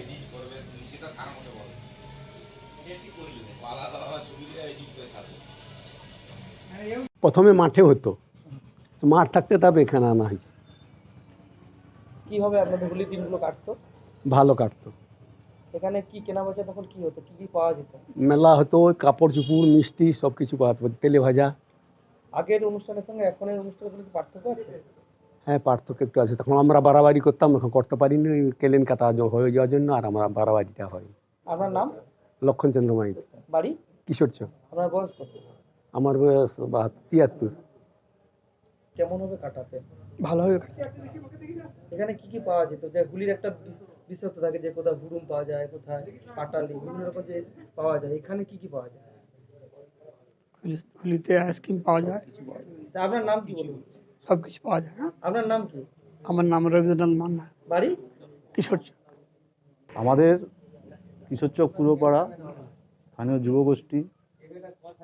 Edit করবে তুমি সেটা তার মধ্যে বলো। আলাদা আলাদা ছবি এডিট করে থাকবে প্রথমে মাঠে হতো। মাঠ থাকতে তারপর এখানে আনা হয়েছে। কীভাবে আপনাদের হোলির দিনগুলো কাটতো? ভালো কাটতো। এখানে কি কেনা বেচা তখন কি হতো? কি কি পাওয়া যেত? মেলা হতো কাপড় চুপুর মিষ্টি সব কিছু পাওয়া যেত। তেলে ভাজা। আগের অনুষ্ঠানের সঙ্গে এখনের অনুষ্ঠানের কোনো কি পার্থক্য আছে? হ্যাঁ পার্থক্য একটু আছে। তখন আমরা বাড়াবাড়ি করতাম এখন করতে পারিনি। কেলেন কাটা হয়ে যাওয়ার জন্য আর আমরা বাড়াবাড়িটা হয়। আপনার নাম? লক্ষণচন্দ্র মাইক বাড়ি? কিশোর চক। আপনার বয়স কত? আমার বয়স বাহাত্তর তিয়াত্তর। কেমন হবে কাটাতে? ভালোভাবে এখানে কি কি পাওয়া যেত? যে হোলির একটা বি- বিশেষত্ব থাকে যে কোথাও হুড়ুম পাওয়া যায় কোথায় পাটালি বিভিন্ন রকম যে পাওয়া যায় এখানে কি কি পাওয়া যায়? হোলিতে আইসক্রিম পাওয়া যায়। তা আপনার নাম কি বলুন? সব কিছু পাওয়া যায় আপনার নাম কি? আমার নাম রবীন্দ্রনাথ মান্না। বাড়ি? কিশোর। আমাদের কিশোরচক পুরপাড়া স্থানীয় যুবগোষ্ঠী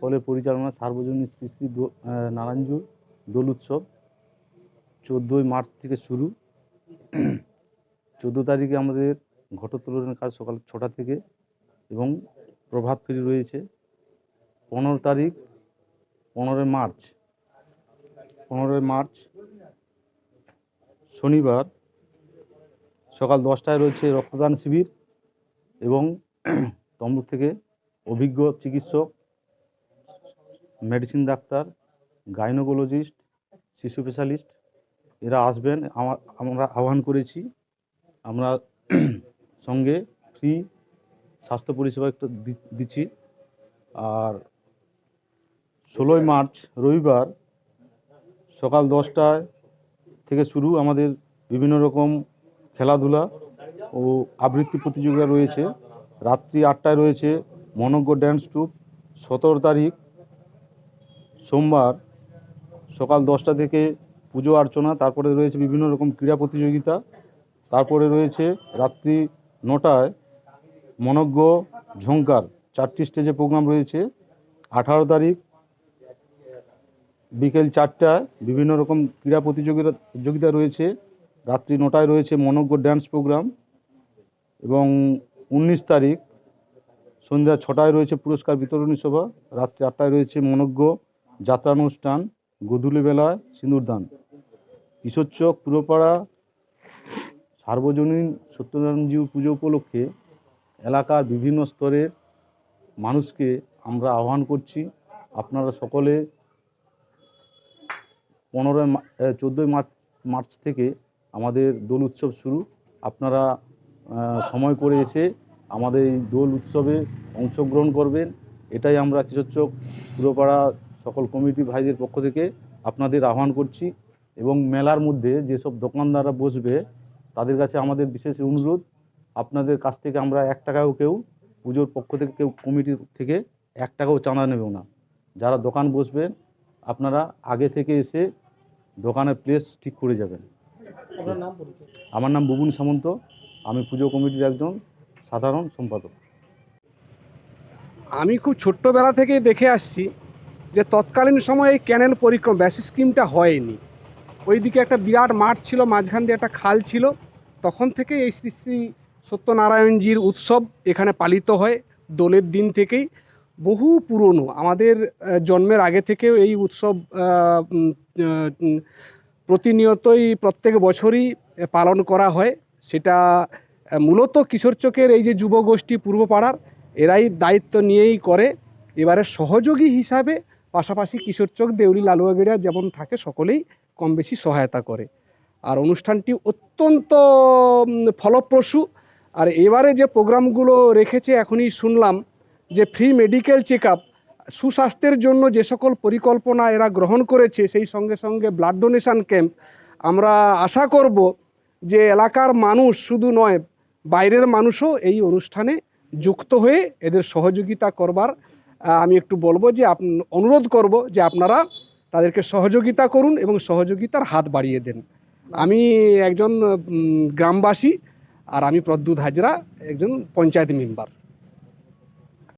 ফলে পরিচালনা সার্বজনীন শ্রী শ্রী নারায়ণজুর দোল উৎসব চোদ্দোই মার্চ থেকে শুরু। চোদ্দ তারিখে আমাদের ঘটোত্তোলনের কাজ সকাল ছটা থেকে এবং প্রভাত ফেরি রয়েছে। পনেরো তারিখ পনেরোই মার্চ পনেরোই মার্চ, শনিবার সকাল দশটায় রয়েছে রক্তদান শিবির এবং তমলুক থেকে অভিজ্ঞ চিকিৎসক মেডিসিন ডাক্তার গাইনোকোলজিস্ট শিশু স্পেশালিস্ট এরা আসবেন। আমা- আমরা আহ্বান করেছি, আমরা সঙ্গে ফ্রি স্বাস্থ্য পরিষেবা একটু দিচ্ছি। আর ষোলোই মার্চ রবিবার সকাল দশটায় থেকে শুরু আমাদের বিভিন্ন রকম খেলাধুলা ও আবৃত্তি প্রতিযোগিতা রয়েছে। রাত্রি আটটায় রয়েছে মনজ্ঞ ড্যান্স ট্রুপ সতেরো তারিখ সোমবার সকাল দশটা থেকে পুজো অর্চনা, তারপরে রয়েছে বিভিন্ন রকম ক্রীড়া প্রতিযোগিতা। তারপরে রয়েছে রাত্রি নটায় মনজ্ঞ ঝঙ্কার চারটি স্টেজে প্রোগ্রাম রয়েছে। আঠারো তারিখ বিকেল চারটায় বিভিন্ন রকম ক্রীড়া প্রতিযোগিতা প্রতিযোগিতা রয়েছে। রাত্রি নটায় রয়েছে মনজ্ঞ ড্যান্স প্রোগ্রাম এবং উনিশ তারিখ সন্ধ্যা ছটায় রয়েছে পুরস্কার বিতরণী সভা। রাত্রি আটটায় রয়েছে মনজ্ঞ যাত্রানুষ্ঠান গধূলি বেলায় সিঁদুরদান কিশোরচক, পুরপাড়া, সার্বজনীন সত্যনারায়ণজিউ পুজো উপলক্ষে এলাকার বিভিন্ন স্তরের মানুষকে আমরা আহ্বান করছি। আপনারা সকলে পনেরোই চোদ্দোই মার্চ মার্চ থেকে আমাদের দোল উৎসব শুরু। আপনারা সময় করে এসে আমাদের এই দোল উৎসবে অংশগ্রহণ করবেন। এটাই আমরা কিশোরচক পুরোপাড়া সকল কমিটি ভাইদের পক্ষ থেকে আপনাদের আহ্বান করছি এবং মেলার মধ্যে যেসব দোকানদাররা বসবে, তাদের কাছে আমাদের বিশেষ অনুরোধ, আপনাদের কাছ থেকে আমরা এক টাকাও কেউ পুজোর পক্ষ থেকে কেউ কমিটি থেকে এক টাকাও চাঁদা নেব না। যারা দোকান বসবেন আপনারা আগে থেকে এসে দোকানের প্লেস ঠিক করে যাবেন। আমার নাম বুবুন সামন্ত। আমি পুজো কমিটির একজন সাধারণ সম্পাদক। আমি খুব ছোট্টবেলা থেকেই দেখে আসছি যে তৎকালীন সময়ে এই ক্যানেল পরিক্রমা ব্যাস স্কিমটা হয়নি। ওইদিকে একটা বিরাট মাঠ ছিল মাঝখান দিয়ে একটা খাল ছিল। তখন থেকে এই শ্রী শ্রী সত্যনারায়ণজির উৎসব এখানে পালিত হয়। দোলের দিন থেকেই বহু পুরনো, আমাদের জন্মের আগে থেকেও এই উৎসব প্রতিনিয়তই প্রত্যেক বছরই পালন করা হয়। সেটা মূলত কিশোরচকের এই যে যুবগোষ্ঠী পূর্বপাড়ার, এরাই দায়িত্ব নিয়েই করে। এবারে সহযোগী হিসাবে পাশাপাশি কিশোর কিশোরচক দেউলি লালুয়াগেড়িয়া যেমন থাকে, সকলেই কম বেশি সহায়তা করে। আর অনুষ্ঠানটি অত্যন্ত ফলপ্রসূ। আর এবারে যে প্রোগ্রামগুলো রেখেছে, এখনই শুনলাম যে ফ্রি মেডিকেল চেক সুস্বাস্থ্যের জন্য যে সকল পরিকল্পনা এরা গ্রহণ করেছে, সেই সঙ্গে সঙ্গে ব্লাড ডোনেশন ক্যাম্প আমরা আশা করব যে এলাকার মানুষ শুধু নয়, বাইরের মানুষও এই অনুষ্ঠানে যুক্ত হয়ে এদের সহযোগিতা করবার আমি একটু বলব যে আপ, অনুরোধ করব যে আপনারা তাদেরকে সহযোগিতা করুন এবং সহযোগিতার হাত বাড়িয়ে দেন। আমি একজন গ্রামবাসী আর আমি প্রদ্যুৎ হাজরা, একজন পঞ্চায়েত মেম্বার।